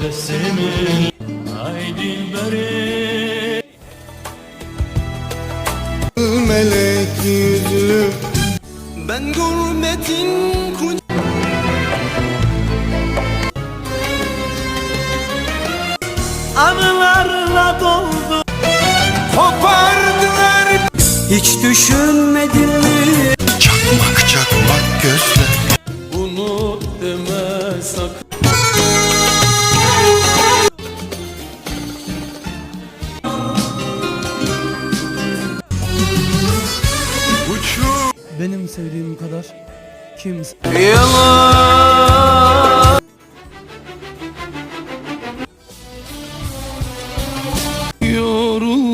Melesimin Ay dilberim Melek yüzlü Ben gurbetin kucağında Anılarla doldu. Kopardılar. Hiç düşünmedin mi? Çakmak çakmak gözler. Unut deme sakın. Benim sevdiğim kadar kimse... Yalan. Yorul